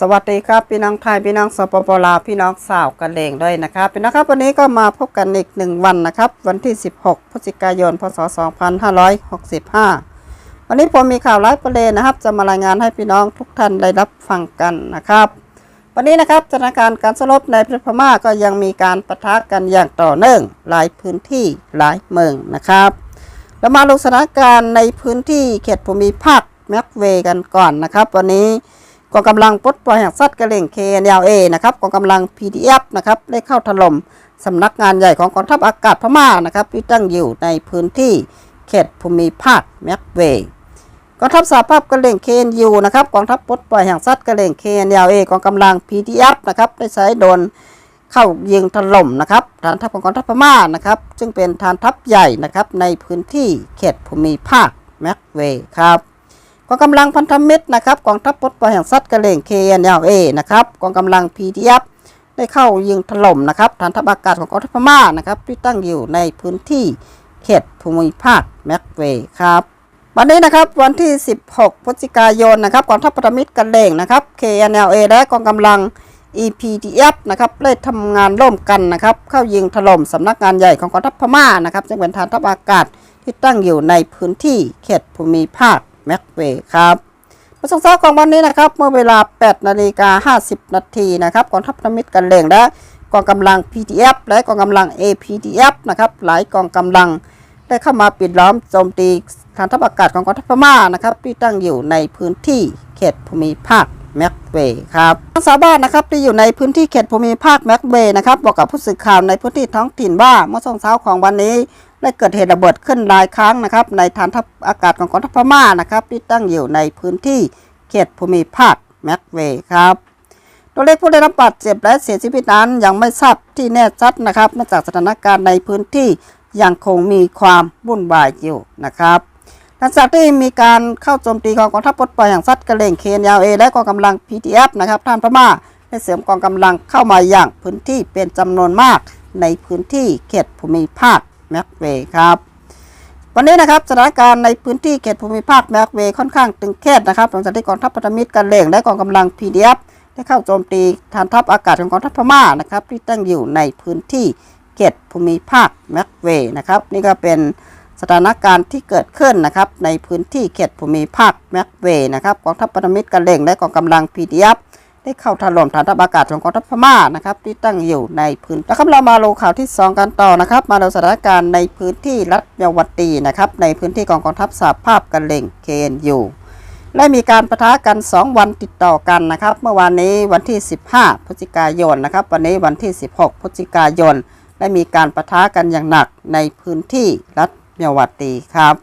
สวัสดีครับพี่น้องไทยพี่น้องสปปลาวพี่น้องสาวกันเลงด้วยนะครับพี่น้องครับวันนี้ก็มาพบกันอีกหนึ่งวันนะครับ วันที่ 16พฤศจิกายนพศ 2565 วันนี้ผมมีข่าวไลฟ์ประเด็นนะครับ จะมารายงานให้พี่น้องทุกท่านได้รับฟังกันนะครับ วันนี้นะครับสถานการณ์การสลบในประเทศพม่าก็ยังมีการปะทะกันอย่างต่อเนื่องหลายพื้นที่หลายเมืองนะครับเรามาลงสถานการณ์ในพื้นที่เขตภูมิภาคแม็กเวกันก่อนนะครับ วันนี้ กองกำลังปลดปล่อยแห่งซัดกระเล่ง KNLA นะครับกองกำลัง PDF นะครับได้เข้าถล่มสำนักงานใหญ่ของกองทัพอากาศพม่านะครับที่ตั้งอยู่ในพื้นที่เขตภูมิภาคแมกเวย์กองทัพสหภาพกระเล่ง KNU นะครับกองทัพปลดปล่อยแห่งซัดกระเล่ง KNLA กองกำลัง PDF นะครับได้ใช้โดนเข้ายิงถล่มนะครับฐานทัพของกองทัพพม่านะครับซึ่งเป็นฐานทัพใหญ่นะครับในพื้นที่เขตภูมิภาคแมกเวย์ครับ กองกำลังพันธมิตรนะครับกองทัพปลดปล่อยแห่งซัดกระเล่ง KNLA นะครับกองกำลัง PDF ได้เข้ายิงถล่มนะครับฐานทัพอากาศของกองทัพพม่านะครับที่ตั้งอยู่ในพื้นที่เขตภูมิภาคแม็กเวย์ครับวันนี้นะครับวันที่ 16 พฤศจิกายนนะครับกองทัพพันธมิตรกระเลงนะครับ KNLA และกองกำลัง EPDF นะครับได้ทำงานร่วมกันนะครับ เข้ายิงถล่มสำนักงานใหญ่ของกองทัพพม่านะครับซึ่งเป็นฐานทัพอากาศที่ตั้งอยู่ในพื้นที่เขตภูมิภาค แม็กเวย์ครับเมื่อช่วงเช้าของวันนี้นะครับ เมื่อเวลา 8 นาฬิกา 50 นาทีนะครับกองทัพนมิตรกันเลงและกองกำลัง PTF และกองกำลัง APDF นะครับหลายกองกำลังได้เข้ามาปิดล้อมโจมตีฐานทัพอากาศของกองทัพพม่านะครับที่ตั้งอยู่ในพื้นที่เขตภูมิภาคแม็กเวย์ครับทางชาวบ้านนะครับที่อยู่ในพื้นที่เขตภูมิภาคแม็กเวย์นะครับบอกกับผู้สื่อข่าวในพื้นที่ท้องถิ่นว่าเมื่อช่วงเช้าของวันนี้ ได้เกิดเหตุระเบิดขึ้นหลายครั้งนะครับ ในฐานทัพอากาศของกองทัพพม่านะครับ ที่ตั้งอยู่ในพื้นที่เขตภูมิภาคแม็กเวย์ครับตัวเลขผู้ได้รับบาดเจ็บและเสียชีวิตนั้นยังไม่ทราบที่แน่ชัดนะครับเนื่องจากสถานการณ์ในพื้นที่ยังคงมีความวุ่นวายอยู่นะครับหลังจากที่มีการเข้าโจมตีของกองทัพปลดปล่อยอย่างซัดกระเลงเคนยาวเอและกองกำลัง PTF นะครับท่านพม่าได้เสริมกองกำลังเข้ามาอย่างพื้นที่เป็นจำนวนมากในพื้นที่เขตภูมิภาค แม็กเวย์ครับวันนี้นะครับสถานการณ์ในพื้นที่เขตภูมิภาคแม็กเวย์ค่อนข้างตึงเครียดนะครับหลังจากที่กองทัพพันธมิตรกันเล่งและกองกำลัง PDF ได้เข้าโจมตีฐานทัพอากาศของกองทัพพม่านะครับที่ตั้งอยู่ในพื้นที่เขตภูมิภาคแม็กเวย์นะครับนี่ก็เป็นสถานการณ์ที่เกิดขึ้นนะครับในพื้นที่เขตภูมิภาคแม็กเวย์นะครับกองทัพพันธมิตรกันเล่งและกองกำลัง PDF ได้เข้าถล่มฐานทัพอากาศของกองทัพพม่านะครับที่ตั้งอยู่ในพื้นนะครับเรามาลงข่าวที่ 2 กันต่อนะครับ มาดูสถานการณ์ในพื้นที่รัฐเยาวตีนะครับในพื้นที่ของกองทัพสหภาพกันเหล่ง KNU และมีการประทะกัน 2 วันติดต่อกันนะครับ เมื่อวานนี้วันที่ 15 พฤศจิกายนนะครับ วันนี้วันที่ 16 พฤศจิกายนได้มีการประทะกันอย่างหนักในพื้นที่รัฐเยาวตีครับ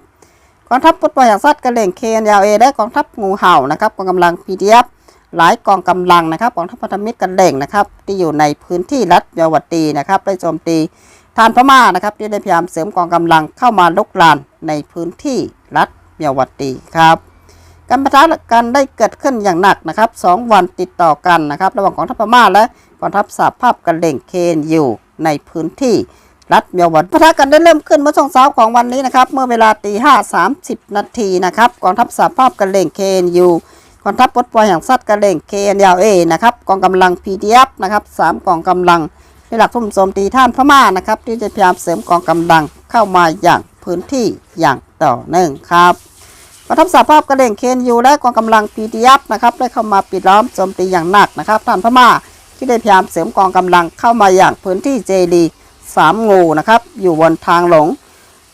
กองทัพปลดปล่อย่างซัดกันเหล่ง KNLA และกองทัพงูเห่านะครับกองกำลัง PDF หลายกองกำลังนะครับกองทัพพันธมิตรกันเด่งนะครับที่อยู่ในพื้นที่รัฐเยาวตีนะครับได้โจมตีทานพม่านะครับที่ได้พยายามเสริมกองกำลังเข้ามาลุกลานในพื้นที่รัฐเยาวตีครับการประทะกันได้เกิดขึ้นอย่างหนักนะครับสองวันติดต่อกันนะครับระหว่างกองทัพพม่าและกองทัพสหภาพกันเด่งเคนอยู่ในพื้นที่รัฐเยาวตีปะทะกันได้เริ่มขึ้นเมื่อช่วงเช้าของวันนี้นะครับ เมื่อเวลาตีห้าสามสิบนาทีนะครับกองทัพสหภาพกันเด่งเคนอยู่ กองทัพปลดปล่อยแห่งซัดกระเหล่ง KNLA นะครับกองกำลัง PDF นะครับสามกองกำลังในหลักทุ่มโจมตีท่านพม่านะครับที่จะพยายามเสริมกองกำลังเข้ามาอย่างพื้นที่อย่างต่อเนื่องครับกองทัพสหภาพกระเหล่ง KNU และกองกำลัง PDF นะครับได้เข้ามาปิดล้อมโจมตีอย่างหนักนะครับท่านพม่าที่ได้พยายามเสริมกองกำลังเข้ามาอย่างพื้นที่เจดีสามงูนะครับอยู่บนทางหลง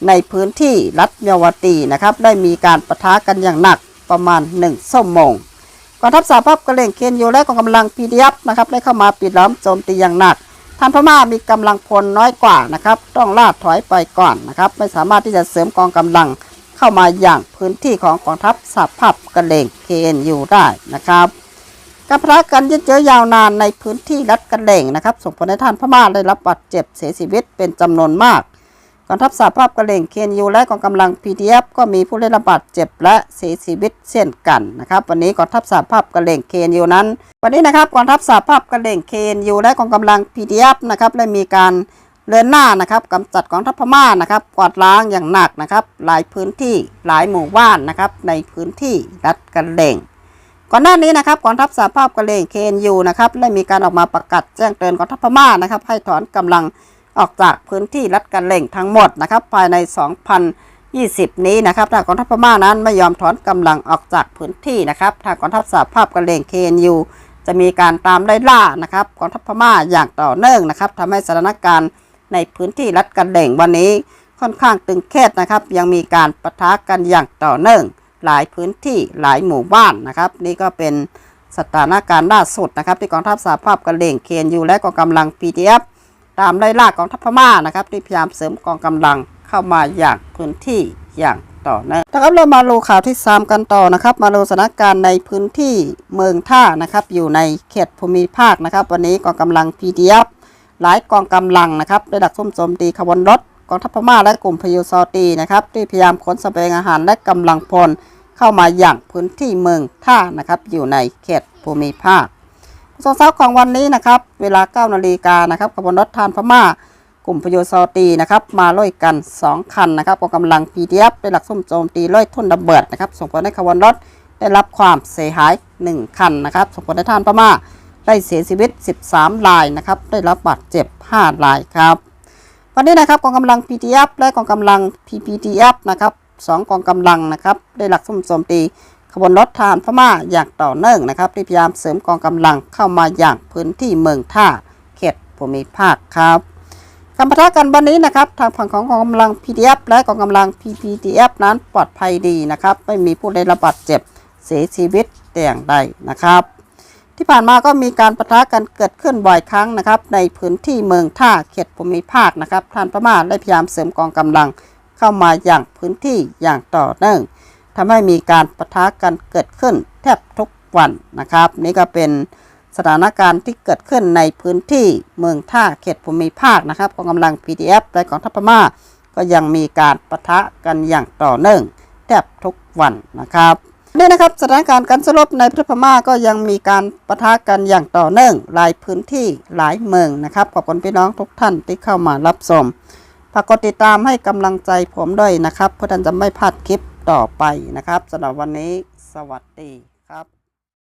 ในพื้นที่รัฐเยาวตีนะครับได้มีการประทะกันอย่างหนัก ประมาณ1ชั่วโมงกองทัพสหภาพกระเล่งเคนอยู่และกองกำลัง PDF นะครับได้เข้ามาปิดล้อมโจมตีอย่างหนักท่านพม่ามีกำลังพลน้อยกว่านะครับ ต้องล่าถอยไปก่อนนะครับ ไม่สามารถที่จะเสริมกองกำลังเข้ามาอย่างพื้นที่ของกองทัพสหภาพกระเหล่ง KNU ได้นะครับการประกันยืดเยื้อยาวนานในพื้นที่รัฐกระเลงนะครับส่งผลให้ท่านพม่าได้รับบาดเจ็บเสียชีวิตเป็นจำนวนมาก กองทัพสหภาพกระเหล่งเคนยูและกองกำลัง PDF ก็มีผู้ได้รับบาดเจ็บและเสียชีวิตเช่นกันนะครับ วันนี้กองทัพสหภาพกระเหล่งเคนยูนั้น วันนี้นะครับกองทัพสหภาพกระเหล่งเคนยูและกองกำลัง PDF นะครับได้มีการเดินหน้านะครับกำจัดกองทัพพม่านะครับกวาดล้างอย่างหนักนะครับ หลายพื้นที่หลายหมู่บ้านนะครับในพื้นที่รัฐกระเหล่งก่อนหน้านี้นะครับกองทัพสหภาพกระเหรี่ยง KNU นะครับได้มีการออกมาประกาศแจ้งเตือนกองทัพพม่านะครับให้ถอนกำลัง ออกจากพื้นที่รัฐกะเหรี่งทั้งหมดนะครับภายใน 2020 นี้นะครับทางกองทัพพม่านั้นไม่ยอมถอนกำลังออกจากพื้นที่นะครับทางกองทัพสหภาพกะเหรี่ยง KNU จะมีการตามไล่ล่านะครับกองทัพพม่าอย่างต่อเนื่องนะครับทำให้สถานการณ์ในพื้นที่รัฐกะเหรี่งวันนี้ค่อนข้างตึงเครียดนะครับ ยังมีการปะทะกันอย่างต่อเนื่อง หลายพื้นที่หลายหมู่บ้านนะครับ นี่ก็เป็นสถานการณ์ล่าสุดนะครับ ที่กองทัพสหภาพกะเล่งเคนยูและกองกำลัง PDF ตามไล่ล่ากองทัพพม่านะครับที่พยายามเสริมกองกำลังเข้ามาอย่างพื้นที่อย่างต่อเนื่องนะครับเรามาดูข่าวที่3กันต่อนะครับ มาดูสถานการณ์ในพื้นที่เมืองท่านะครับ อยู่ในเขตภูมิภาคนะครับ วันนี้กองกำลัง PDF หลายกองกำลังนะครับได้ดักซุ่มโจมตีขบวนรถกองทัพพม่าและกลุ่มพยูซอตีนะครับที่พยายามขนเสบียงอาหารและกำลังพลเข้ามาอย่างพื้นที่เมืองท่านะครับ อยู่ในเขตภูมิภาค เช้าของวันนี้นะครับ เวลา9นาฬิกานะครับขบวนรถทานพม่ากลุ่มพยูซอตีนะครับ มาล่อยกัน 2 คันนะครับกองกำลัง PDF ได้หลักซุ่มโจมตีล่อยทุ่นระเบิดนะครับ ส่งผลให้ขบวนรถได้รับความเสียหาย 1 คันนะครับ ส่งผลให้ท่านพม่าได้เสียชีวิต 13 รายนะครับ ได้รับบาดเจ็บ 5 รายครับ วันนี้นะครับกองกำลัง PTF และกองกำลัง PPTF นะครับสองกองกำลังนะครับ ได้หลักซุ่มโจมตี ขบวนรถทารพม่าอย่างต่อเนื่องนะครับที่พยายามเสริมกองกำลังเข้ามาอย่างพื้นที่เมืองท่าเขตภูมิภาคครับการปะทะกันวันนี้นะครับทางฝั่งของกองกำลัง PTF และกองกำลัง PPTF นั้นปลอดภัยดีนะครับ ไม่มีผู้ได้รับบาดเจ็บเสียชีวิตแต่อย่างใดนะครับ ที่ผ่านมาก็มีการประทะกันเกิดขึ้นบ่อยครั้งนะครับ ในพื้นที่เมืองท่าเขตภูมิภาคนะครับท่านพม่าได้พยายามเสริมกองกำลังเข้ามาอย่างพื้นที่อย่างต่อเนื่อง ทำให้มีการประทะกันเกิดขึ้นแทบทุกวันนะครับ นี่ก็เป็นสถานการณ์ที่เกิดขึ้นในพื้นที่เมืองท่าเขตภูมิภาคนะครับกองกำลัง PDF และกองทัพพม่า ก็ยังมีการประทะกันอย่างต่อเนื่องแทบทุกวันนะครับนี่นะครับสถานการณ์การสลบในประเทศพม่าก็ยังมีการปะทะกันอย่างต่อเนื่องหลายพื้นที่หลายเมืองนะครับขอบคุณพี่น้องทุกท่านที่เข้ามารับชมฝากกดติดตามให้กำลังใจผมด้วยนะครับเพื่อท่านจะไม่พลาดคลิป ต่อไปนะครับสำหรับวันนี้สวัสดีครับ